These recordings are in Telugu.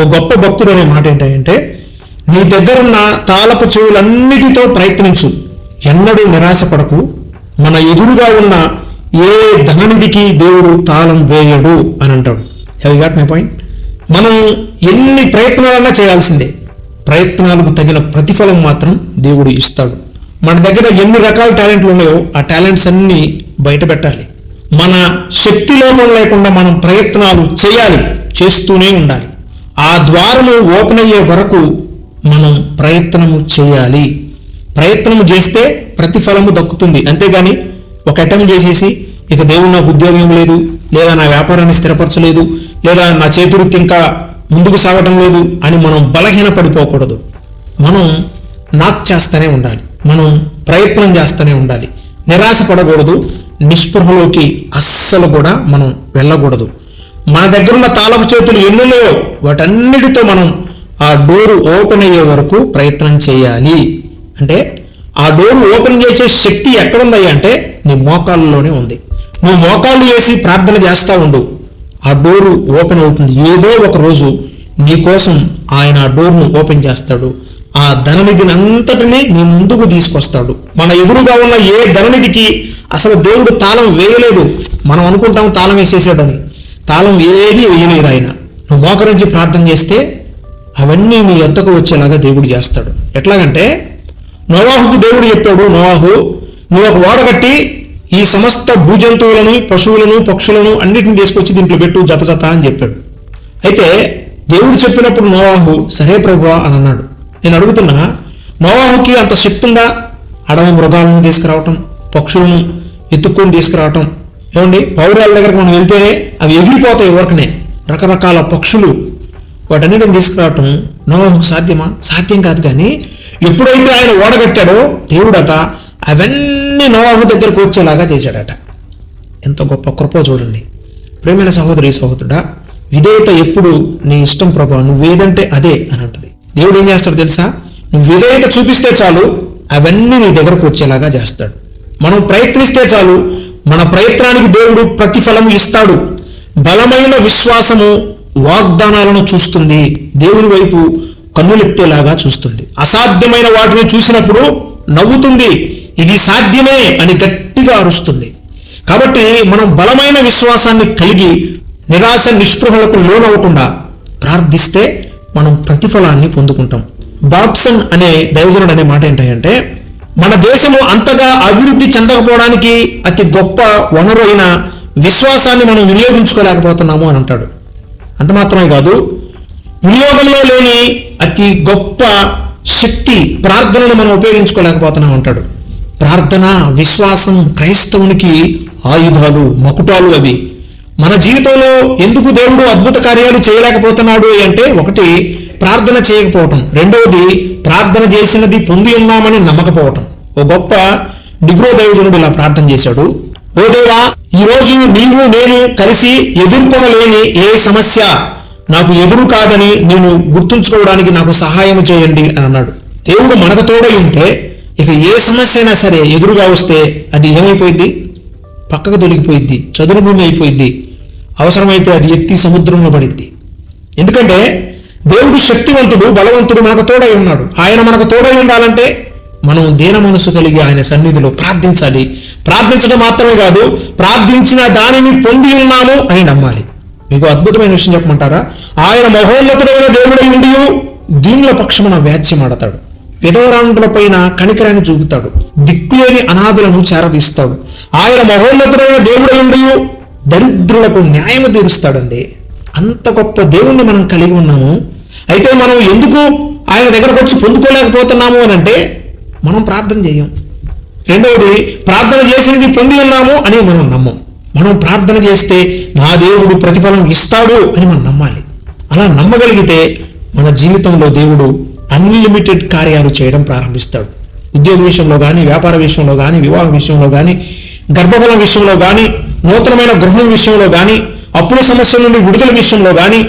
ఒక గొప్ప భక్తుడు అనే మాట ఏంటంటే నీ దగ్గరున్న తాళపు చెవులన్నిటితో ప్రయత్నించు. ఎన్నడూ నిరాశపడకు. మన ఎదురుగా ఉన్న ఏ ధననిధికి దేవుడు తాళం వేయడు అని అంటాడు. హ్యావ్ గాట్ మై పాయింట్ మనం ఎన్ని ప్రయత్నాలన్నా చేయాల్సిందే. ప్రయత్నాలకు తగిన ప్రతిఫలం మాత్రం దేవుడు ఇస్తాడు. మన దగ్గర ఎన్ని రకాల టాలెంట్లు ఉన్నాయో ఆ టాలెంట్స్ అన్నీ బయట పెట్టాలి. మన శక్తి లోపం లేకుండా మనం ప్రయత్నాలు చేయాలి చేస్తూనే ఉండాలి. ఆ ద్వారము ఓపెన్ అయ్యే వరకు మనం ప్రయత్నము చేయాలి. ప్రయత్నము చేస్తే ప్రతిఫలము దక్కుతుంది. అంతేగాని ఒక అటెంప్ట్ చేసేసి ఇక దేవుడు నాకు ఉద్యోగం లేదు లేదా నా వ్యాపారాన్ని స్థిరపరచలేదు లేదా నా చేతివృత్తి ఇంకా ముందుకు సాగటం లేదు అని మనం బలహీన పడిపోకూడదు మనం నాక్ చేస్తూనే ఉండాలి. మనం ప్రయత్నం చేస్తూనే ఉండాలి. నిరాశ పడకూడదు నిస్పృహలోకి అస్సలు కూడా మనం వెళ్ళకూడదు. మన దగ్గర ఉన్న తాళపు చేతులు ఎన్నున్నాయో వాటన్నిటితో మనం ఆ డోరు ఓపెన్ అయ్యే వరకు ప్రయత్నం చేయాలి. అంటే ఆ డోరు ఓపెన్ చేసే శక్తి ఎక్కడుందయ్యా అంటే నీ మోకాళ్ళలోనే ఉంది. నువ్వు మోకాళ్ళు వేసి ప్రార్థన చేస్తా ఉండు. ఆ డోరు ఓపెన్ అవుతుంది. ఏదో ఒక రోజు నీకోసం ఆయన ఆ డోర్ను ఓపెన్ చేస్తాడు. ఆ ధననిధిని అంతటినే నీ ముందుకు తీసుకొస్తాడు. మన ఎదురుగా ఉన్న ఏ ధననిధికి అసలు దేవుడు తాళం వేయలేదు. మనం అనుకుంటాం తాళం వేసేసాడని. తాళం ఏది వేయలేదు ఆయన. నువ్వు మోకరించి ప్రార్థన చేస్తే అవన్నీ నీ ఎద్దకు వచ్చేలాగా దేవుడు చేస్తాడు. ఎట్లాగంటే నోవాహుకు దేవుడు చెప్పాడు నోవాహు నువ్వు ఒక ఓడ కట్టి ఈ సమస్త భూజంతువులను పశువులను పక్షులను అన్నిటిని తీసుకొచ్చి దీంట్లో పెట్టు జత జత అని చెప్పాడు. అయితే దేవుడు చెప్పినప్పుడు నోవాహు సరే ప్రభువా అని అన్నాడు. నేను అడుగుతున్నా నోవాహుకి అంత శక్తి ఉందా? అడవి మృగాలను తీసుకురావటం పక్షులను ఎత్తుక్కొని తీసుకురావటం ఏమండి? పౌరాల దగ్గరకు మనం వెళ్తేనే అవి ఎగిరిపోతాయి ఊరకనే. రకరకాల పక్షులు వాటన్నిటిని తీసుకురావటం నోవాహుకు సాధ్యమా? సాధ్యం కాదు కానీ ఎప్పుడైతే ఆయన ఓడగట్టాడో దేవుడట అవన్నీ నోవాహు దగ్గరకు వచ్చేలాగా చేశాడట. ఎంత గొప్ప కృప చూడండి. ప్రేమైన సహోదరి సహోదరుడా విధేయత ఎప్పుడు నీ ఇష్టం ప్రభా నువ్వేదంటే అదే అని అంటది. దేవుడు ఏం చేస్తాడు తెలుసా? నువ్వు విధేయత చూపిస్తే చాలు అవన్నీ నీ దగ్గరకు వచ్చేలాగా చేస్తాడు. మనం ప్రయత్నిస్తే చాలు మన ప్రయత్నానికి దేవుడు ప్రతిఫలం ఇస్తాడు. బలమైన విశ్వాసము వాగ్దానాలను చూస్తుంది. దేవుని వైపు కన్నులెట్టేలాగా చూస్తుంది. అసాధ్యమైన వాటిని చూసినప్పుడు నవ్వుతుంది. ఇది సాధ్యమే అని గట్టిగా అరుస్తుంది. కాబట్టి మనం బలమైన విశ్వాసాన్ని కలిగి నిరాశ నిస్పృహలకు లోనవ్వకుండా ప్రార్థిస్తే మనం ప్రతిఫలాన్ని పొందుకుంటాం. బాబ్సన్ అనే దైవజనుడు అనే మాట ఏంటంటే మన దేశము అంతగా అభివృద్ధి చెందకపోవడానికి అతి గొప్ప వనరు అయిన విశ్వాసాన్ని మనం వినియోగించుకోలేకపోతున్నాము అని అంటాడు. అంత మాత్రమే కాదు వినియోగంలో లేని అతి గొప్ప శక్తి ప్రార్థనను మనం ఉపయోగించుకోలేకపోతున్నాం అంటాడు. ప్రార్థన విశ్వాసం క్రైస్తవునికి ఆయుధాలు మకుటాలు అవి. మన జీవితంలో ఎందుకు దేవుడు అద్భుత కార్యాలు చేయలేకపోతున్నాడు అంటే ఒకటి ప్రార్థన చేయకపోవటం. రెండవది ప్రార్థన చేసినది పొంది ఉన్నామని నమ్మకపోవటం. ఓ గొప్ప డిగ్రో దైవజనుడు ఇలా ప్రార్థన చేశాడు. ఓ దేవా ఈ రోజు నీవు నేను కలిసి ఎదుర్కొనలేని ఏ సమస్య నాకు ఎదురు కాదని నేను గుర్తుంచుకోవడానికి నాకు సహాయం చేయండి అని అన్నాడు. దేవుడు మనకు తోడై ఉంటే ఇక ఏ సమస్య అయినా సరే ఎదురుగా వస్తే అది ఏమైపోయింది పక్కకు తొలగిపోయిద్ది చదురు భూమి అవసరమైతే అది ఎత్తి సముద్రంలో పడిద్ది. ఎందుకంటే దేవుడు శక్తివంతుడు బలవంతుడు మనకు తోడై ఉన్నాడు. ఆయన మనకు తోడై ఉండాలంటే మనం దీన మనసు కలిగి ఆయన సన్నిధిలో ప్రార్థించాలి. ప్రార్థించడం మాత్రమే కాదు ప్రార్థించిన దానిని పొంది ఉన్నాము అని నమ్మాలి. మీకు అద్భుతమైన విషయం చెప్పమంటారా? ఆయన మహోన్నతుడైన దేవుడై ఉండి దీనిలో పక్షమున వ్యాధ్యమాడతాడు విధవరాండ్రుల పైన కనికరాన్ని చూపుతాడు. దిక్కులేని అనాథులను చేరదీస్తాడు. ఆయన మహోన్నతుడైన దేవుడై ఉండి దరిద్రులకు న్యాయం తీరుస్తాడండి. అంత గొప్ప దేవుణ్ణి మనం కలిగి ఉన్నాము. అయితే మనం ఎందుకు ఆయన దగ్గరకు వచ్చి పొందుకోలేకపోతున్నాము అని అంటే మనం ప్రార్థన చేయం. రెండవది ప్రార్థన చేసినది పొంది ఉన్నాము అని మనం నమ్మం. మనం ప్రార్థన చేస్తే నా దేవుడు ప్రతిఫలం ఇస్తాడు అని మనం నమ్మాలి. అలా నమ్మగలిగితే మన జీవితంలో దేవుడు అన్లిమిటెడ్ కార్యాలు చేయడం ప్రారంభిస్తాడు. ఉద్యోగ విషయంలో కానీ వ్యాపార విషయంలో కానీ వివాహ విషయంలో కానీ గర్భఫలం విషయంలో కానీ నూతనమైన గృహం విషయంలో కానీ అప్పుల సమస్యల నుండి విడుదల విషయంలో కానీ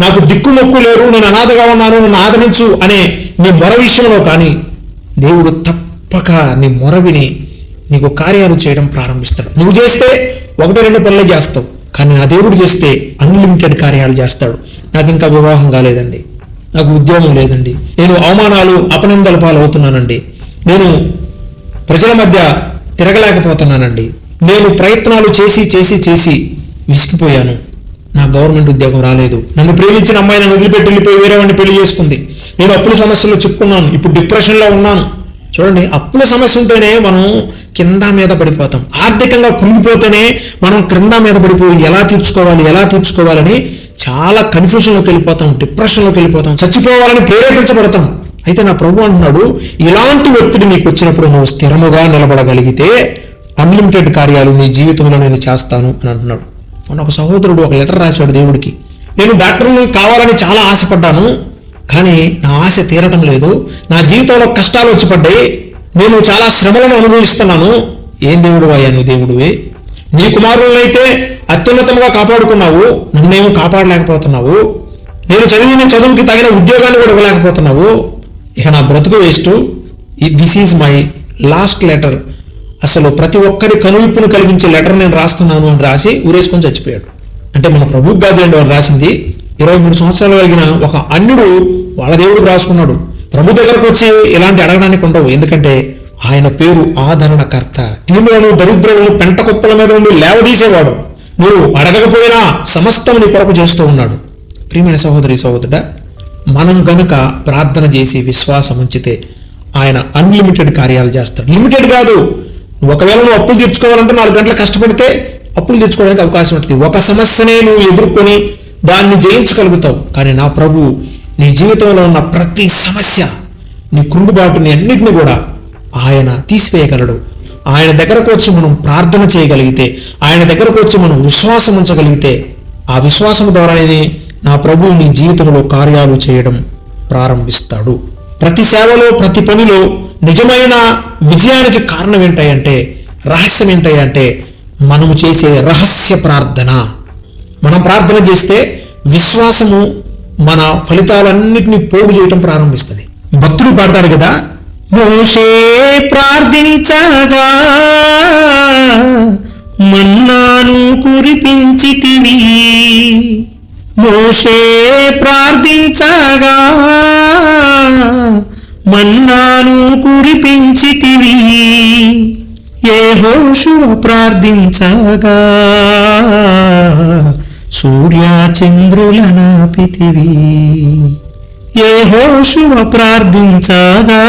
నాకు దిక్కు మొక్కు లేరు నేను అనాథగా ఉన్నాను నన్ను ఆదరించు అనే నీ మొర విషయంలో కానీ దేవుడు తప్పక నీ మొర విని నీకు కార్యాలు చేయడం ప్రారంభిస్తాడు. నువ్వు చేస్తే ఒకటి రెండు పనులు చేస్తావు కానీ నా దేవుడు చేస్తే అన్లిమిటెడ్ కార్యాలు చేస్తాడు. నాకు ఇంకా వివాహం కాలేదండి. నాకు ఉద్యోగం లేదండి. నేను అవమానాలు అపనందల పాలవుతున్నానండి నేను ప్రజల మధ్య తిరగలేకపోతున్నానండి. నేను ప్రయత్నాలు చేసి చేసి చేసి విసిగిపోయాను. నా గవర్నమెంట్ ఉద్యోగం రాలేదు. నన్ను ప్రేమించిన అమ్మాయి నన్ను వదిలిపెట్టి వెళ్ళిపోయి వేరే వాడిని పెళ్ళి చేసుకుంది. నేను అప్పుల సమస్యలో చిక్కున్నాను. ఇప్పుడు డిప్రెషన్లో ఉన్నాను. చూడండి అప్పుల సమస్య ఉంటేనే మనం కింద మీద పడిపోతాం. ఆర్థికంగా కుంగిపోతేనే మనం క్రింద మీద పడిపోయి ఎలా తీర్చుకోవాలి ఎలా తీర్చుకోవాలని చాలా కన్ఫ్యూజన్లోకి వెళ్ళిపోతాం డిప్రెషన్లోకి వెళ్ళిపోతాం. చచ్చిపోవాలని ప్రేరేపించబడతాం. అయితే నా ప్రభు అంటున్నాడు ఇలాంటి ఒత్తిడి నీకు వచ్చినప్పుడు నువ్వు స్థిరముగా నిలబడగలిగితే అన్లిమిటెడ్ కార్యాలు నీ జీవితంలో నేను చేస్తాను అని అంటున్నాడు. మన ఒక సహోదరుడు ఒక లెటర్ రాశాడు దేవుడికి. నేను డాక్టర్ని కావాలని చాలా ఆశపడ్డాను కానీ నా ఆశ తీరటం లేదు. నా జీవితంలో కష్టాలు వచ్చి పడ్డాయి. నేను చాలా శ్రమలను అనుభవిస్తున్నాను. ఏం దేవుడు అయ్యాను దేవుడివి? నీ కుమారులనైతే అత్యున్నతంగా కాపాడుకున్నావు. నన్నేమో కాపాడలేకపోతున్నావు. నేను చదివిన చదువుకి తగిన ఉద్యోగాన్ని కూడా ఇవ్వలేకపోతున్నావు. ఇక నా బ్రతుకు waste. This is my last letter అసలు ప్రతి ఒక్కరి కనువిప్పును కలిగించే లెటర్ నేను రాస్తున్నాను అని రాసి ఊరేసుకొని చచ్చిపోయాడు. అంటే మన ప్రభు గాదులండి వాడు రాసింది ఇరవై మూడు సంవత్సరాలు కలిగిన ఒక అన్యుడు వాళ్ళ దేవుడికి రాసుకున్నాడు. ప్రభు దగ్గరకు వచ్చి ఇలాంటి అడగడానికి ఉండవు. ఎందుకంటే ఆయన పేరు ఆదరణకర్త. దీనిలోను దరిద్రులను పెంట కుప్పల మీద ఉండి లేవదీసేవాడు. నువ్వు అడగకపోయినా సమస్తం నీ కొరకు చేస్తూ ఉన్నాడు. ప్రియమైన సహోదరి సహోదరుడ మనం గనుక ప్రార్థన చేసి విశ్వాసం ఉంచితే ఆయన అన్లిమిటెడ్ కార్యాలు చేస్తాడు. లిమిటెడ్ కాదు. ఒకవేళ నువ్వు అప్పులు తీర్చుకోవాలంటే నాలుగు గంటలు కష్టపడితే అప్పులు తీర్చుకోవడానికి అవకాశం ఉంటుంది. ఒక సమస్యనే నువ్వు ఎదుర్కొని దాన్ని జయించగలుగుతావు. కానీ నా ప్రభు నీ జీవితంలో ఉన్న ప్రతి సమస్య నీ కృంగుబాటుని అన్నిటిని కూడా ఆయన తీసివేయగలడు. ఆయన దగ్గరకు వచ్చి మనం ప్రార్థన చేయగలిగితే ఆయన దగ్గరకు వచ్చి మనం విశ్వాసం ఉంచగలిగితే ఆ విశ్వాసం ద్వారానే నా ప్రభు నీ జీవితంలో కార్యాలు చేయడం ప్రారంభిస్తాడు. ప్రతి సేవలో ప్రతి పనిలో నిజమైన విజయానికి కారణం ఏంటంటే రహస్యం ఏంటంటే మనము చేసే రహస్య ప్రార్థన. మనం ప్రార్థన చేస్తే విశ్వాసము మన ఫలితాలన్నిటిని పోగు చేయటం ప్రారంభిస్తుంది. భక్తుడు పాడతాడు కదా మోషే ప్రార్థించగా మన్నాను కురిపించితివి. మోషే ప్రార్థించగా మన్నాను కురిపించితివి. ఏ హోషువ ప్రార్థించగా. సూర్య చంద్రులనాపితివి ఏ హోషువ ప్రార్థించగా.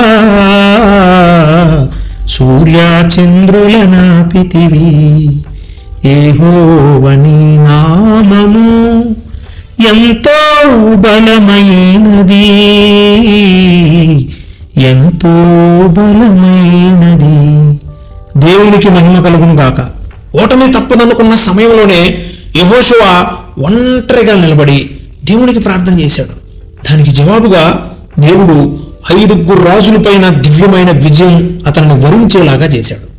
సూర్య చంద్రులనాపితివి హోవని నామము ఎంతో బలమైనది. ఎంతో బలమైనది. దేవునికి మహిమ కలుగును గాక. ఓటమి తప్పదనుకున్న సమయంలోనే యహోశివ ఒంటరిగా నిలబడి దేవునికి ప్రార్థన చేశాడు. దానికి జవాబుగా దేవుడు ఐదుగురు రాజులపైన దివ్యమైన విజయం అతన్ని వరించేలాగా చేశాడు.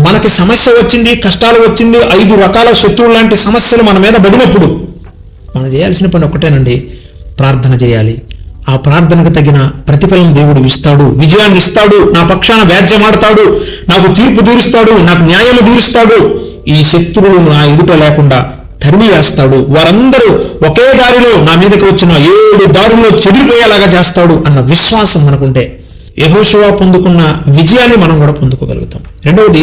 మనకి సమస్య వచ్చింది కష్టాలు వచ్చింది ఐదు రకాల శత్రువులు లాంటి సమస్యలు మన మీద పడినప్పుడు మనం చేయాల్సిన పని ఒక్కటేనండి ప్రార్థన చేయాలి. ఆ ప్రార్థనకు తగిన ప్రతిఫలం దేవుడు ఇస్తాడు. విజయాన్ని ఇస్తాడు. నా పక్షాన వ్యాజ్యమాడతాడు. నాకు తీర్పు తీరుస్తాడు. నాకు న్యాయాలు తీరుస్తాడు. ఈ శత్రువులు నా ఎదుట లేకుండా తరిమి వేస్తాడు వారందరూ ఒకే దారిలో నా మీదకి వచ్చిన ఏడు దారుల్లో చెదిరిపోయేలాగా చేస్తాడు అన్న విశ్వాసం మనకుంటే యహోశివా పొందుకున్న విజయాన్ని మనం కూడా పొందుకోగలుగుతాం. రెండవది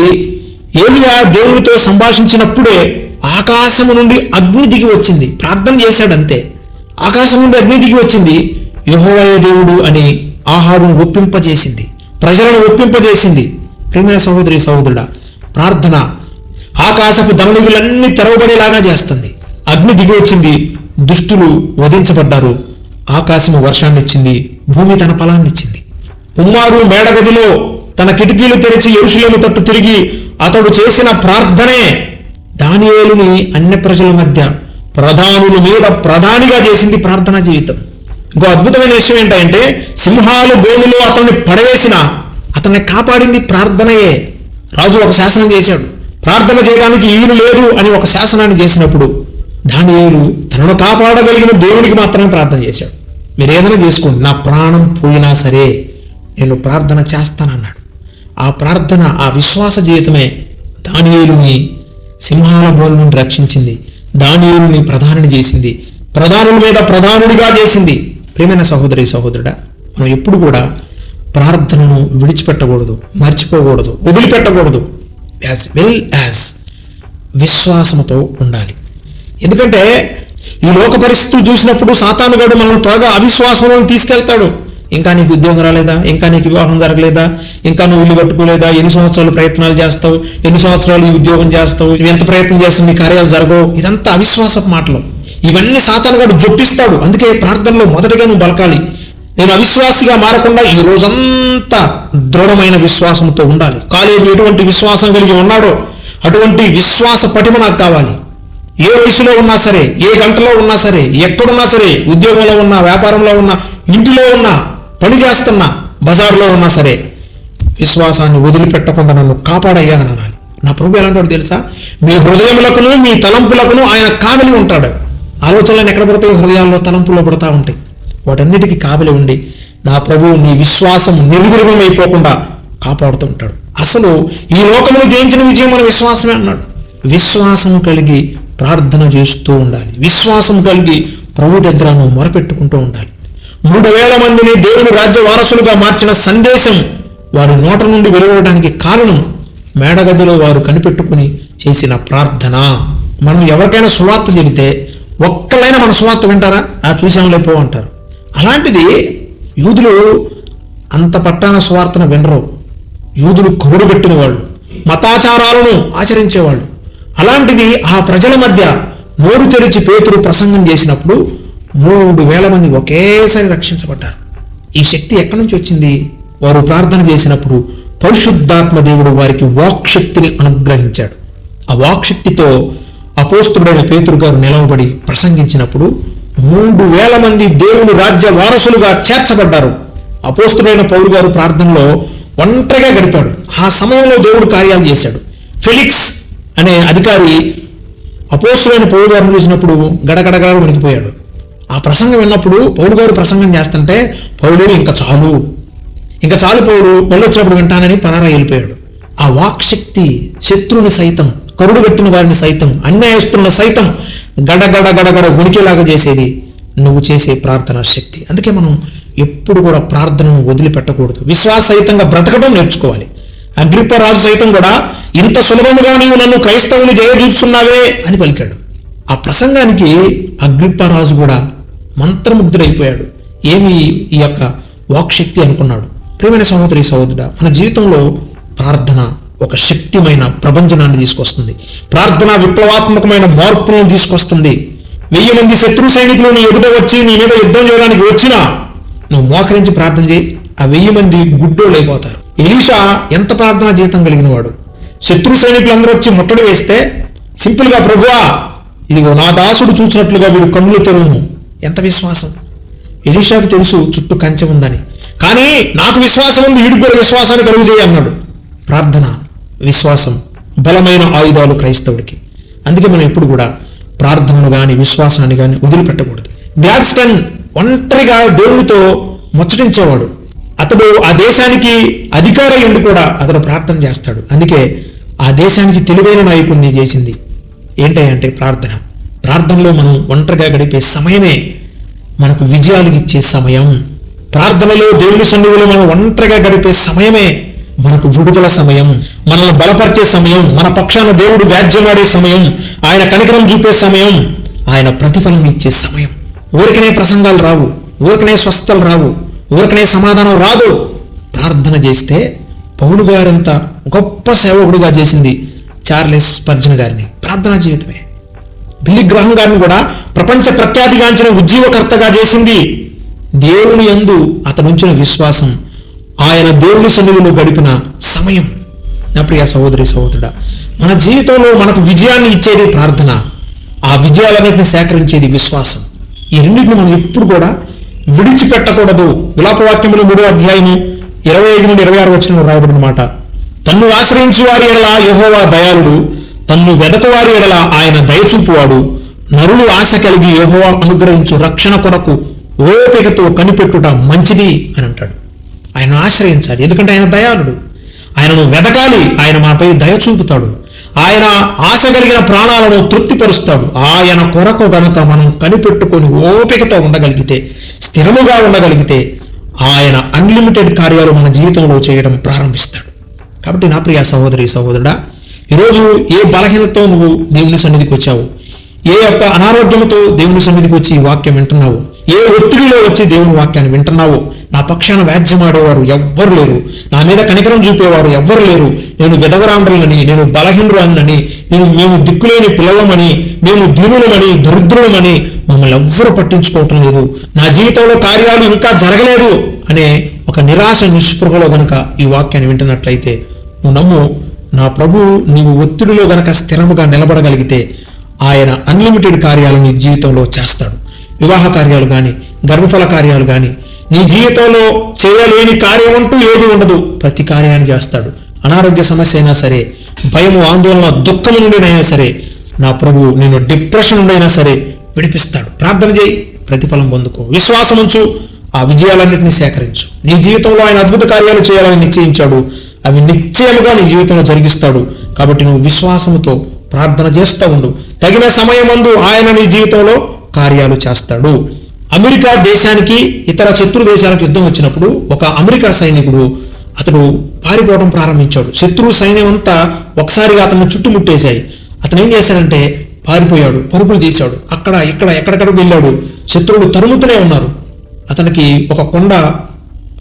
ఏలియా దేవుడితో సంభాషించినప్పుడే ఆకాశము నుండి అగ్ని దిగి వచ్చింది. ప్రార్థన చేశాడంతే. ఆకాశం నుండి అగ్ని దిగి వచ్చింది. యహోవయ దేవుడు అని ఆహారం ఒప్పింపజేసింది. ప్రజలను ఒప్పింపజేసింది. ప్రేమైన సహోదరి సహోదరుడా ప్రార్థన ఆకాశపు దమనిగులన్నీ తెరవబడేలాగా చేస్తుంది. అగ్ని దిగి వచ్చింది దుష్టులు వధించబడ్డారు. ఆకాశము వర్షాన్నిచ్చింది భూమి తన ఫలాన్నిచ్చింది. ఉమ్మారు మేడగదిలో తన కిటికీలు తెరిచి ఎరుషులేము తట్టు తిరిగి అతడు చేసిన ప్రార్థనే దానియేలుని అన్య ప్రజల మధ్య ప్రధానుల మీద ప్రధానిగా చేసింది ప్రార్థనా జీవితం. ఇంకో అద్భుతమైన విషయం ఏంటంటే సింహాలు భూమిలో అతన్ని పడవేసిన అతన్ని కాపాడింది ప్రార్థనయే. రాజు ఒక శాసనం చేశాడు. ప్రార్థన చేయడానికి ఈలు లేదు అని ఒక శాసనాన్ని చేసినప్పుడు దానియేలు తనను కాపాడగలిగిన దేవుడికి మాత్రమే ప్రార్థన చేశాడు. మీరు ఏదైనా చేసుకోండి నా ప్రాణం పోయినా సరే నేను ప్రార్థన చేస్తానన్నాడు. ఆ ప్రార్థన ఆ విశ్వాస జీవితమే దానియేలుని సింహాల బోలు నుండి రక్షించింది. దానియేలుని ప్రధానిని చేసింది. ప్రధానుల మీద ప్రధానుడిగా చేసింది. ప్రేమైన సహోదరి సహోదరుడా మనం ఎప్పుడు కూడా ప్రార్థనను విడిచిపెట్టకూడదు మర్చిపోకూడదు వదిలిపెట్టకూడదు. యాజ్ వెల్ యాజ్ విశ్వాసంతో ఉండాలి. ఎందుకంటే ఈ లోక పరిస్థితులు చూసినప్పుడు సాతానుగాడు మనల్ని త్వరగా అవిశ్వాసంలో తీసుకెళ్తాడు. ఇంకా నీకు ఉద్యోగం రాలేదా? ఇంకా నీకు వివాహం జరగలేదా? ఇంకా నువ్వు ఇల్లు కట్టుకోలేదా? ఎన్ని సంవత్సరాలు ప్రయత్నాలు చేస్తావు? ఎన్ని సంవత్సరాలు ఈ ఉద్యోగం చేస్తావు? ఎంత ప్రయత్నం చేస్తావు? నీ కార్యాలు జరగవు? ఇదంతా అవిశ్వాసపు మాటలు. ఇవన్నీ సాతానుగాడు జొప్పిస్తాడు. అందుకే ప్రార్థనలో మొదటిగా నువ్వు బలకాలి. నేను అవిశ్వాసిగా మారకుండా ఈ రోజంతా దృఢమైన విశ్వాసంతో ఉండాలి. కాలేజీ ఎటువంటి విశ్వాసం కలిగి ఉన్నాడో అటువంటి విశ్వాస పటిమ నాకు కావాలి. ఏ వయసులో ఉన్నా సరే ఏ గంటలో ఉన్నా సరే ఎక్కడున్నా సరే ఉద్యోగంలో ఉన్నా వ్యాపారంలో ఉన్నా ఇంటిలో ఉన్నా పని చేస్తున్నా బజార్లో ఉన్నా సరే విశ్వాసాన్ని వదిలిపెట్టకుండా నన్ను కాపాడయ్యానని అనాలి. నా ప్రభు ఎలాంటి తెలుసా? మీ హృదయములకును మీ తలంపులకును ఆయన కావలి ఉంటాడు. ఆలోచనలను ఎక్కడ పడతాయి? హృదయాల్లో తలంపులో పడతా ఉంటాయి. వాటన్నిటికీ కాబలి ఉండి నా ప్రభువు నీ విశ్వాసం నిర్విరమమైపోకుండా కాపాడుతూ ఉంటాడు అసలు ఈ లోకమును జయించిన విజయం మన విశ్వాసమే అన్నాడు. విశ్వాసం కలిగి ప్రార్థన చేస్తూ ఉండాలి. విశ్వాసం కలిగి ప్రభు దగ్గర నువ్వు మొరపెట్టుకుంటూ ఉండాలి. మూడు వేల మందిని దేవుని రాజ్య వారసులుగా మార్చిన సందేశం వారి నోట నుండి వెలువడడానికి కారణం మేడగదిలో వారు కనిపెట్టుకుని చేసిన ప్రార్థన. మనం ఎవరికైనా సువార్త చెబితే ఒక్కళ్ళైనా మన సువార్త వింటారా? ఆ చూసాంలే పో అంటారు. అలాంటిది యూదులు అంత పట్టాన సువార్తను వినరు. యూదులు కరుడుగట్టిన వాళ్ళు మతాచారాలను ఆచరించేవాళ్ళు. అలాంటిది ఆ ప్రజల మధ్య నోరు తెరిచి పేతురు ప్రసంగం చేసినప్పుడు మూడు వేల మంది ఒకేసారి రక్షించబడ్డారు. ఈ శక్తి ఎక్కడి నుంచి వచ్చింది? వారు ప్రార్థన చేసినప్పుడు పరిశుద్ధాత్మ దేవుడు వారికి వాక్శక్తిని అనుగ్రహించాడు. ఆ వాక్శక్తితో అపోస్తుడైన పేతురు గారు నిలవబడి ప్రసంగించినప్పుడు మూడు వేల మంది దేవుని రాజ్య వారసులుగా చేర్చబడ్డారు. అపోస్తుడైన పౌరు గారు ప్రార్థనలో ఒంటరిగా గడిపాడు. ఆ సమయంలో దేవుడు కార్యాలు చేశాడు. ఫిలిక్స్ అనే అధికారి అపోస్తుడైన పౌరు గారిని చూసినప్పుడు గడగడగడ వణికిపోయాడు ఆ ప్రసంగం విన్నప్పుడు పౌరు గారు ప్రసంగం చేస్తుంటే పౌరుడు ఇంకా చాలు ఇంకా చాలు పౌరుడు వెళ్ళొచ్చినప్పుడు వింటానని పదారా వెళ్ళిపోయాడు ఆ వాక్శక్తి శత్రువుని సైతం కరుడుగట్టిన వారిని సైతం అన్యాయస్తులను సైతం గడగడ గడగడ ఉనికేలాగా చేసేది నువ్వు చేసే ప్రార్థనా శక్తి. అందుకే మనం ఎప్పుడు కూడా ప్రార్థనను వదిలిపెట్టకూడదు. విశ్వాసహితంగా బ్రతకడం నేర్చుకోవాలి. అగ్రిప్ప రాజు సైతం కూడా ఇంత సులభముగా నీవు నన్ను క్రైస్తవుని జయజూస్తున్నావే అని పలికాడు. ఆ ప్రసంగానికి అగ్రిప్ప రాజు కూడా మంత్రముగ్ధుడైపోయాడు. ఏమి ఈ యొక్క వాక్శక్తి అనుకున్నాడు. ప్రేమైన సహోదరి సహోదరుడ మన జీవితంలో ప్రార్థన ఒక శక్తిమైన ప్రపంచనాన్ని తీసుకొస్తుంది. ప్రార్థన విప్లవాత్మకమైన మార్పులను తీసుకొస్తుంది. వెయ్యి మంది శత్రు సైనికులు నీ ఎదుట వచ్చి నీ మీద యుద్ధం చేయడానికి వచ్చినా నువ్వు మోకరించి ప్రార్థన చేయి. ఆ వెయ్యి మంది గుడ్డోళ్ళు అయిపోతారు. ఎలీషా ఎంత ప్రార్థనా జీవితం కలిగిన వాడు శత్రు సైనికులందరూ వచ్చి ముట్టడి వేస్తే సింపుల్గా ప్రభువా ఇదిగో నా దాసుడు చూసినట్లుగా వీడు కన్నులు తెరువును. ఎంత విశ్వాసం? ఎలీషాకు తెలుసు చుట్టూ కంచె ఉందని. కానీ నాకు విశ్వాసం ఉంది వీడికి కూడా విశ్వాసాన్ని కలుగు చేయి అన్నాడు. ప్రార్థన విశ్వాసం బలమైన ఆయుధాలు క్రైస్తవుడికి. అందుకే మనం ఎప్పుడు కూడా ప్రార్థనను కానీ విశ్వాసాన్ని కానీ వదిలిపెట్టకూడదు. గ్లాడ్స్టన్ ఒంటరిగా దేవుడితో ముచ్చటించేవాడు. అతడు ఆ దేశానికి అధికారి ఉండి కూడా అతడు ప్రార్థన చేస్తాడు. అందుకే ఆ దేశానికి తెలివైన నాయకుడిని చేసింది ఏంటంటే ప్రార్థన. ప్రార్థనలో మనం ఒంటరిగా గడిపే సమయమే మనకు విజయాలు ఇచ్చే సమయం. ప్రార్థనలో దేవుని సన్నిధిలో మనం ఒంటరిగా గడిపే సమయమే మనకు విడుదల సమయం మనల్ని బలపరిచే సమయం మన పక్షాన దేవుడు వ్యాజ్యమాడే సమయం ఆయన కనికరం చూపే సమయం ఆయన ప్రతిఫలం ఇచ్చే సమయం. ఊరికనే ప్రసంగాలు రావు ఊరికనే స్వస్థలు రావు ఊరికనే సమాధానం రాదు. ప్రార్థన చేస్తే పౌలు గారంత గొప్ప సేవకుడుగా చేసింది చార్లెస్ పర్జన్ గారిని ప్రార్థనా జీవితమే. బిల్లి గ్రహం గారిని కూడా ప్రపంచ ప్రఖ్యాతిగాంచిన ఉజ్జీవకర్తగా చేసింది దేవుని యందు అతనుంచిన విశ్వాసం ఆయన దేవుని సన్నిధిలో గడిపిన సమయం. నా ప్రియ సహోదరి సహోదరుడా మన జీవితంలో మనకు విజయాన్ని ఇచ్చేది ప్రార్థన. ఆ విజయాలన్నింటిని సేకరించేది విశ్వాసం. ఈ రెండింటిని మనం ఎప్పుడు కూడా విడిచిపెట్టకూడదు. విలాపవాక్యములు మూడో అధ్యాయము ఇరవై ఐదు నుండి ఇరవై ఆరు వచ్చిన రాయబడిన మాట. తన్ను ఆశ్రయించు వారి ఎడల యహోవా దయాళుడు తన్ను వెదకవారి ఎడల ఆయన దయచూపువాడు. నరులు ఆశ కలిగి యహోవా అనుగ్రహించు రక్షణ కొరకు ఓపికతో కనిపెట్టుట మంచిది అని అంటాడు. ఆయన ఆశ్రయించాలి. ఎందుకంటే ఆయన దయాళుడు. ఆయనను వెదకాలి. ఆయన మాపై దయ చూపుతాడు. ఆయన ఆశ కలిగిన ప్రాణాలను తృప్తిపరుస్తాడు. ఆయన కొరకు గనుక మనం కనిపెట్టుకొని ఓపికతో ఉండగలిగితే స్థిరముగా ఉండగలిగితే ఆయన అన్లిమిటెడ్ కార్యాలు మన జీవితంలో చేయడం ప్రారంభిస్తాడు. కాబట్టి నా ప్రియ సహోదరి సహోదరుడా ఈరోజు ఏ బలహీనతో నువ్వు దేవుని సన్నిధికి వచ్చావు? ఏ యొక్క అనారోగ్యంతో దేవుని సన్నిధికి వచ్చి ఈ వాక్యం వింటున్నావు? ఏ ఒత్తిడిలో వచ్చి దేవుని వాక్యాన్ని వింటున్నావో నా పక్షాన వ్యాజ్యమాడేవారు ఎవ్వరు లేరు. నా మీద కనికరం చూపేవారు ఎవ్వరు లేరు. నేను విధవరాండ్రులని నేను బలహీనురాలని నేను మేము దిక్కులేని పిల్లలమని మేము దీనులమని దరిద్రులమని మమ్మల్ని ఎవ్వరూ పట్టించుకోవటం లేదు. నా జీవితంలో కార్యాలు ఇంకా జరగలేదు అనే ఒక నిరాశ నిస్పృహలో గనక ఈ వాక్యాన్ని వింటున్నట్లయితే నువ్వు నమ్ము నా ప్రభు నీవు ఒత్తిడిలో గనక స్థిరముగా నిలబడగలిగితే ఆయన అన్లిమిటెడ్ కార్యాలు నీ జీవితంలో చేస్తాడు. వివాహ కార్యాలు కానీ గర్భఫల కార్యాలు కానీ నీ జీవితంలో చేయలేని కార్యం అంటూ ఏది ఉండదు. ప్రతి కార్యాన్ని చేస్తాడు. అనారోగ్య సమస్య అయినా సరే భయము ఆందోళన దుఃఖము నుండినైనా సరే నా ప్రభు నేను డిప్రెషన్ నుండి అయినా సరే విడిపిస్తాడు. ప్రార్థన చేయి ప్రతిఫలం పొందుకో. విశ్వాసం ఉంచు ఆ విజయాలన్నింటినీ సేకరించు. నీ జీవితంలో ఆయన అద్భుత కార్యాలు చేయాలని నిశ్చయించాడు. అవి నిశ్చయముగా నీ జీవితంలో జరిగిస్తాడు. కాబట్టి నువ్వు విశ్వాసముతో ప్రార్థన చేస్తూ ఉండు. తగిన సమయమందు ఆయన నీ జీవితంలో కార్యాలు చేస్తాడు. అమెరికా దేశానికి ఇతర శత్రు దేశాలకు యుద్ధం వచ్చినప్పుడు ఒక అమెరికా సైనికుడు అతడు పారిపోవడం ప్రారంభించాడు. శత్రు సైన్యం అంతా ఒకసారిగా అతన్ని చుట్టుముట్టేశాయి. అతను ఏం చేశాడంటే పారిపోయాడు పరుగులు తీశాడు. అక్కడ ఇక్కడ ఎక్కడెక్కడికి వెళ్ళాడు. శత్రువులు తరుముతూనే ఉన్నారు. అతనికి ఒక కొండ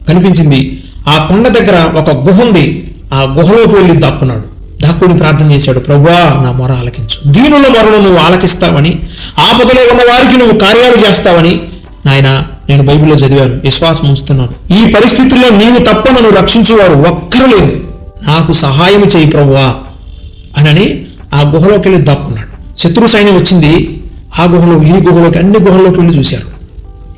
కనిపించింది. ఆ కొండ దగ్గర ఒక గుహ ఉంది. ఆ గుహలోకి వెళ్ళి దాక్కున్నాడు. దాక్కుని ప్రార్థన చేశాడు. ప్రభువా నా మొర ఆలకించు. దీనుల మొరను నువ్వు ఆలకిస్తావని ఆపదలో ఉన్న వారికి నువ్వు కార్యాలు చేస్తావని నాయన నేను బైబిల్లో చదివాను. విశ్వాసం ఉంచుతున్నాను. ఈ పరిస్థితుల్లో నీవు తప్ప నన్ను రక్షించేవారు ఒక్కరు లేరు. నాకు సహాయం చేయి ప్రభువా అనని ఆ గుహలోకి వెళ్ళి దాక్కున్నాడు. శత్రు సైన్యం వచ్చింది. ఆ గుహలో ఈ గుహలోకి అన్ని గుహల్లోకి వెళ్ళి చూశారు.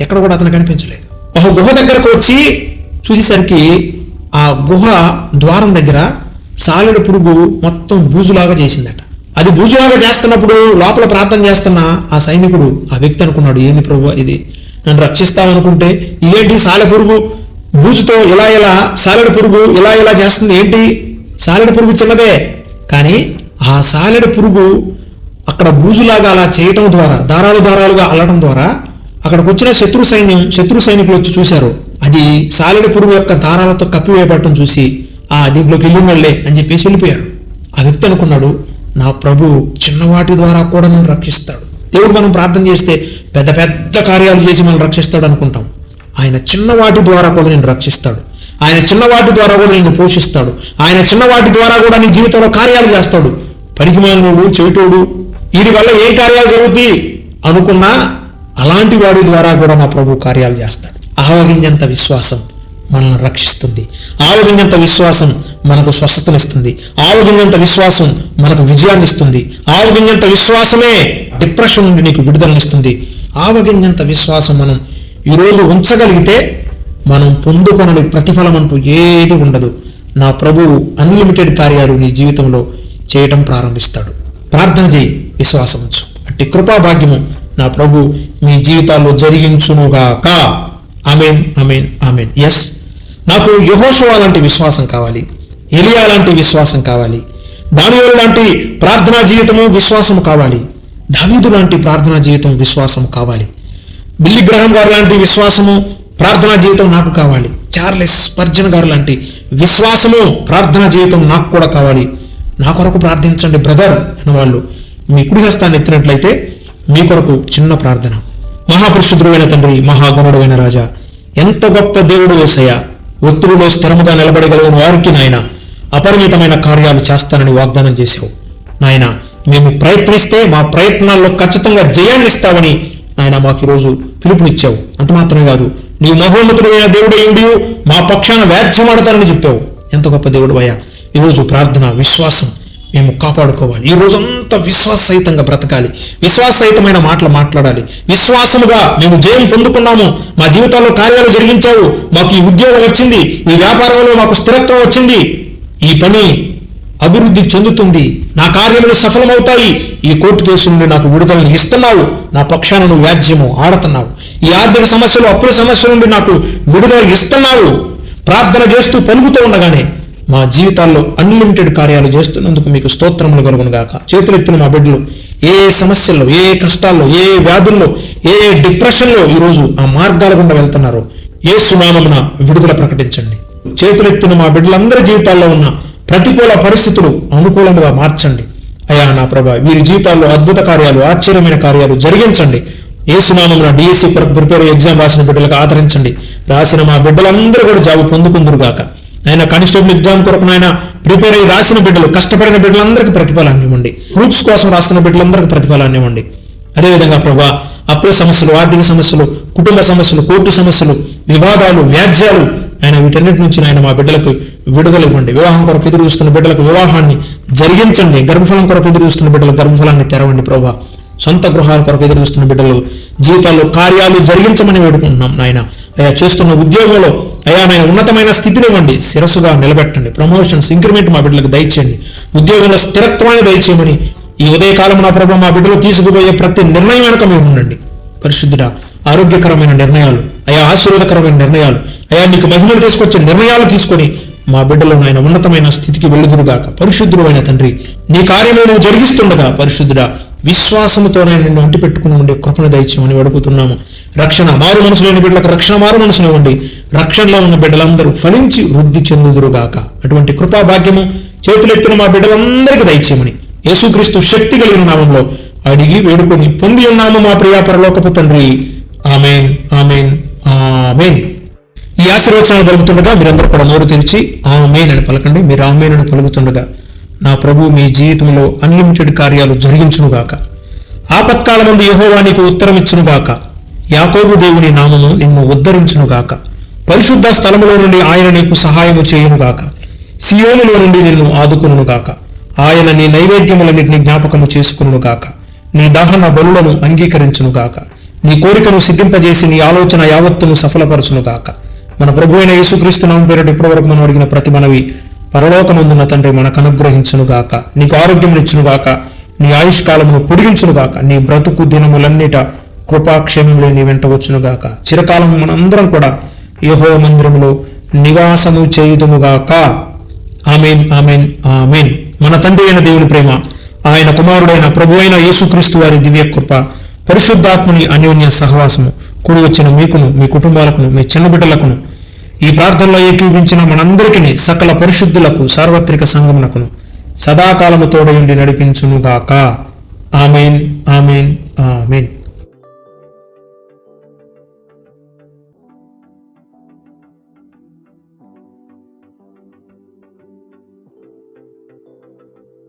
ఎక్కడ కూడా అతను కనిపించలేదు. ఒక గుహ దగ్గరకు వచ్చి చూసేసరికి ఆ గుహ ద్వారం దగ్గర సాలెడ పురుగు మొత్తం బూజులాగా చేసిందట. అది బూజులాగా చేస్తున్నప్పుడు లోపల ప్రార్థన చేస్తున్న ఆ సైనికుడు ఆ వ్యక్తి అనుకున్నాడు ఏంది ప్రభు ఇది? నన్ను రక్షిస్తామనుకుంటే ఇదేంటి సాలె పురుగు? బూజుతో ఇలా ఇలా సాలెడ పురుగు ఇలా ఇలా చేస్తుంది ఏంటి? సాలెడ పురుగు చిన్నదే. కానీ ఆ సాలెడ పురుగు అక్కడ బూజులాగా అలా చేయటం ద్వారా దారాలు దారాలుగా అల్లడం ద్వారా అక్కడికి వచ్చిన శత్రు సైన్యం శత్రు సైనికులు వచ్చి చూశారు. అది సాలెడ పురుగు యొక్క దారాలతో కప్పివేయబడటం చూసి ఆ దీంట్లోకి వెళ్ళినోళ్ళే అని చెప్పేసి వెళ్ళిపోయారు. ఆ వ్యక్తి అనుకున్నాడు నా ప్రభు చిన్నవాటి ద్వారా కూడా నన్ను రక్షిస్తాడు. దేవుడు మనం ప్రార్థన చేస్తే పెద్ద పెద్ద కార్యాలు చేసి మనం రక్షిస్తాడు అనుకుంటాం. ఆయన చిన్నవాటి ద్వారా కూడా నేను రక్షిస్తాడు. ఆయన చిన్నవాటి ద్వారా కూడా నిన్ను పోషిస్తాడు. ఆయన చిన్నవాటి ద్వారా కూడా నీ జీవితంలో కార్యాలు చేస్తాడు. పనికిమాలినోడు చెవిటోడు వీడి వల్ల ఏ కార్యాలు జరుగుతాయి అనుకున్నా అలాంటి వాడి ద్వారా కూడా నా ప్రభు కార్యాలు చేస్తాడు. ఆవగింజంత విశ్వాసం. మనల్ని రక్షిస్తుంది. ఆవగింజంత విశ్వాసం మనకు స్వస్థతనిస్తుంది. ఆవగింజంత విశ్వాసం మనకు విజయాన్ని ఇస్తుంది ఆవగింజంత విశ్వాసమే డిప్రెషన్ నుండి నీకు విడుదలనిస్తుంది. ఆవగింజంత విశ్వాసం మనం ఈరోజు ఉంచగలిగితే మనం పొందుకొనని ప్రతిఫలం అంటూ ఏది ఉండదు. నా ప్రభువు అన్లిమిటెడ్ కార్యాలు నీ జీవితంలో చేయటం ప్రారంభిస్తాడు. ప్రార్థన చేయి విశ్వాసం ఉంచు. అట్టి కృపా భాగ్యము నా ప్రభు మీ జీవితాల్లో జరిగించునుగాక. Amen amen amen. ఎస్ నాకు యహోషువా లాంటి విశ్వాసం కావాలి. ఎలియా లాంటి విశ్వాసం కావాలి. దానియేలు లాంటి ప్రార్థనా జీవితము విశ్వాసం కావాలి. దావీదు లాంటి ప్రార్థనా జీవితం విశ్వాసం కావాలి. బిల్లి గ్రహం గారు లాంటి విశ్వాసము ప్రార్థనా జీవితం నాకు కావాలి. చార్లెస్ పర్జన్ గారు లాంటి విశ్వాసము ప్రార్థనా జీవితం నాకు కూడా కావాలి. నా కొరకు ప్రార్థించండి బ్రదర్ అని వాళ్ళు మీ కుడి హస్తాన్ని ఎత్తినట్లయితే మీ కొరకు చిన్న ప్రార్థన. మహాపరిశుద్ధుడైన తండ్రి మహాగణుడైన రాజా. ఎంత గొప్ప దేవుడు వేసయ్యా ఒత్తిడిలో స్థిరముగా నిలబడగలిగిన వారికి నాయన అపరిమితమైన కార్యాలు చేస్తానని వాగ్దానం చేశావు. నాయన మేము ప్రయత్నిస్తే మా ప్రయత్నాల్లో ఖచ్చితంగా జయాన్ని ఇస్తావని నాయన మాకు ఈరోజు పిలుపునిచ్చావు. అంత మాత్రమే కాదు నీ మహోన్నతుడైన దేవుడు ఏంటి మా పక్షాన వ్యాధ్యమాడతానని చెప్పావు. ఎంత గొప్ప దేవుడు అయ్యా. ఈరోజు ప్రార్థన విశ్వాసం మేము కాపాడుకోవాలి. ఈ రోజంతా విశ్వాసహితంగా బ్రతకాలి. విశ్వాసరహితమైన మాటలు మాట్లాడాలి. విశ్వాసముగా మేము జయం పొందుకున్నాము. మా జీవితాల్లో కార్యాలు జరిగించావు. మాకు ఈ ఉద్యోగం వచ్చింది. ఈ వ్యాపారంలో మాకు స్థిరత్వం వచ్చింది. ఈ పని అభివృద్ధి చెందుతుంది. నా కార్యములు సఫలమవుతాయి. ఈ కోర్టు కేసు నుండి నాకు విడుదలను ఇస్తున్నావు. నా పక్షాన నువ్వు వ్యాజ్యము ఆడుతున్నావు. ఈ ఆర్థిక సమస్యలు అప్పుల సమస్య నుండి నాకు విడుదల ఇస్తున్నావు. ప్రార్థన చేస్తూ పలుకుతూ ఉండగానే మా జీవితాల్లో అన్లిమిటెడ్ కార్యాలు చేస్తున్నందుకు మీకు స్తోత్రములు కలుగును గాక చేతులెత్తిన మా బిడ్డలు ఏ సమస్యల్లో ఏ కష్టాల్లో ఏ వ్యాధుల్లో ఏ డిప్రెషన్లో ఈరోజు ఆ మార్గాల గుండా వెళ్తున్నారో ఏ సునామమున విడుదల ప్రకటించండి. చేతులెత్తిన మా బిడ్డలందరి జీవితాల్లో ఉన్న ప్రతికూల పరిస్థితులు అనుకూలంగా మార్చండి. అయా నా ప్రభా వీరి జీవితాల్లో అద్భుత కార్యాలు ఆశ్చర్యమైన కార్యాలు జరిగించండి. ఏ సునామమున డిఎస్సి కొరకు ప్రిపేర్ ఎగ్జామ్ రాసిన బిడ్డలకు ఆదరించండి. రాసిన మా బిడ్డలందరూ కూడా జాబు పొందుకుందురుగాక. ఆయన కానిస్టేబుల్ ఎగ్జామ్ కొరకు నాయన ప్రిపేర్ అయ్యి రాసిన బిడ్డలు కష్టపడిన బిడ్డలందరికీ ప్రతిఫలాన్ని ఇవ్వండి. గ్రూప్స్ కోసం రాస్తున్న బిడ్డలందరికీ ప్రతిఫలాన్ని ఇవ్వండి. అదేవిధంగా ప్రభా అప్పుల సమస్యలు ఆర్థిక సమస్యలు కుటుంబ సమస్యలు కోర్టు సమస్యలు వివాదాలు వ్యాజ్యాలు ఆయన వీటన్నిటి నుంచి ఆయన మా బిడ్డలకు విడుదల ఇవ్వండి. వివాహం కొరకు ఎదురు చూస్తున్న బిడ్డలకు వివాహాన్ని జరిగించండి. గర్భఫలం కొరకు ఎదురు చూస్తున్న బిడ్డలు గర్భఫలాన్ని తెరవండి ప్రభా. సొంత గృహాల కొరకు ఎదురు చూస్తున్న బిడ్డలు జీవితాల్లో కార్యాలు జరిగించమని వేడుకుంటున్నాం నాయన. అయ్యా చేస్తున్న ఉద్యోగంలో అయ్యా ఆయన ఉన్నతమైన స్థితిని ఇవ్వండి శిరస్సుగా నిలబెట్టండి ప్రమోషన్స్ ఇంక్రిమెంట్ మా బిడ్డలకు దయచేయండి ఉద్యోగంలో స్థిరత్వాన్ని దయచేయమని ఈ ఉదయకాలం నా ప్రభు మా బిడ్డలు తీసుకుపోయే ప్రతి నిర్ణయం వెనక మీరు ఉండండి. పరిశుద్ధుడ ఆరోగ్యకరమైన నిర్ణయాలు అయా ఆశీర్వాదకరమైన నిర్ణయాలు అయా నీకు మహిమలు తీసుకొచ్చే నిర్ణయాలు తీసుకొని మా బిడ్డలు ఆయన ఉన్నతమైన స్థితికి వెళ్ళుదురుగాక. పరిశుద్ధుడైన తండ్రి నీ కార్యము నువ్వు జరిగిస్తుండగా పరిశుద్ధుడా విశ్వాసముతోనే నిన్ను అంటిపెట్టుకుని ఉండే కృపణ దయచేయమని అడుగుతున్నాము రక్షణ మారు మనసు లేని బిడ్డలకు రక్షణ మారు మనసుని ఉండి రక్షణలో ఉన్న బిడ్డలందరూ ఫలించి వృద్ధి చెందుదురుగాక. అటువంటి కృపా భాగ్యము చేతులెత్తిన మా బిడ్డలందరికీ దయచేయమని యేసుక్రీస్తు శక్తి కలిగిన నామంలో అడిగి వేడుకొని పొంది ఉన్నాము మా ప్రియా పరలోకపు తండ్రి. Amen amen amen. ఈ ఆశీర్వచనాలు పలుకుతుండగా మీరందరూ కూడా నోరు తెరిచి ఆమెన్ అని పలకండి. మీరు ఆమెన్ అని పలుకుతుండగా నా ప్రభు మీ జీవితంలో అన్లిమిటెడ్ కార్యాలు జరిగించునుగాక. ఆపత్కాలమందు యెహోవా నీకు ఉత్తరం ఇచ్చునుగాక యాకోబు దేవుని నామము నిన్ను ఉద్ధరించునుగాక. పరిశుద్ధ స్థలములో నుండి ఆయన నీకు సహాయము చేయునుగాక. సియోనులో నుండి నిన్ను ఆదుకునుగాక ఆయన నీ నైవేద్యములన్నిటిని జ్ఞాపకము చేసుకునుగాక. నీ దహన బలులను అంగీకరించునుగాక. నీ కోరికను సిద్ధింపజేసి నీ ఆలోచన యావత్తును సఫలపరచునుగాక. మన ప్రభు అయిన యేసుక్రీస్తు నామం పేరిట ఇప్పటివరకు మనం అడిగిన ప్రతి మనవి పరలోకమందున్న తండ్రి మనకు అనుగ్రహించునుగాక. నీకు ఆరోగ్యం ఇచ్చునుగాక నీ ఆయుష్కాలమును పొడిగించునుగాక. నీ బ్రతుకు దినములన్నిట కృపాక్షేమంలో నీ వెంట వచ్చునుగాక. చిరకాలం మనందరం కూడా యహో మందిరంలో నివాసము చేయుదుముగాక. Amen amen amen. మన తండ్రి అయిన దేవుని ప్రేమ ఆయన కుమారుడైన ప్రభు అయిన యేసుక్రీస్తు వారి దివ్య కృప పరిశుద్ధాత్ముని అన్యోన్య సహవాసము కూడి వచ్చిన మీకును మీ కుటుంబాలకును మీ చిన్న బిడ్డలకును ఈ ప్రార్థనలో ఏకీపించిన మనందరికీ సకల పరిశుద్ధులకు సార్వత్రిక సంగమునకును సదాకాలము తోడయుండి నడిపించునుగాక. Amen amen amen.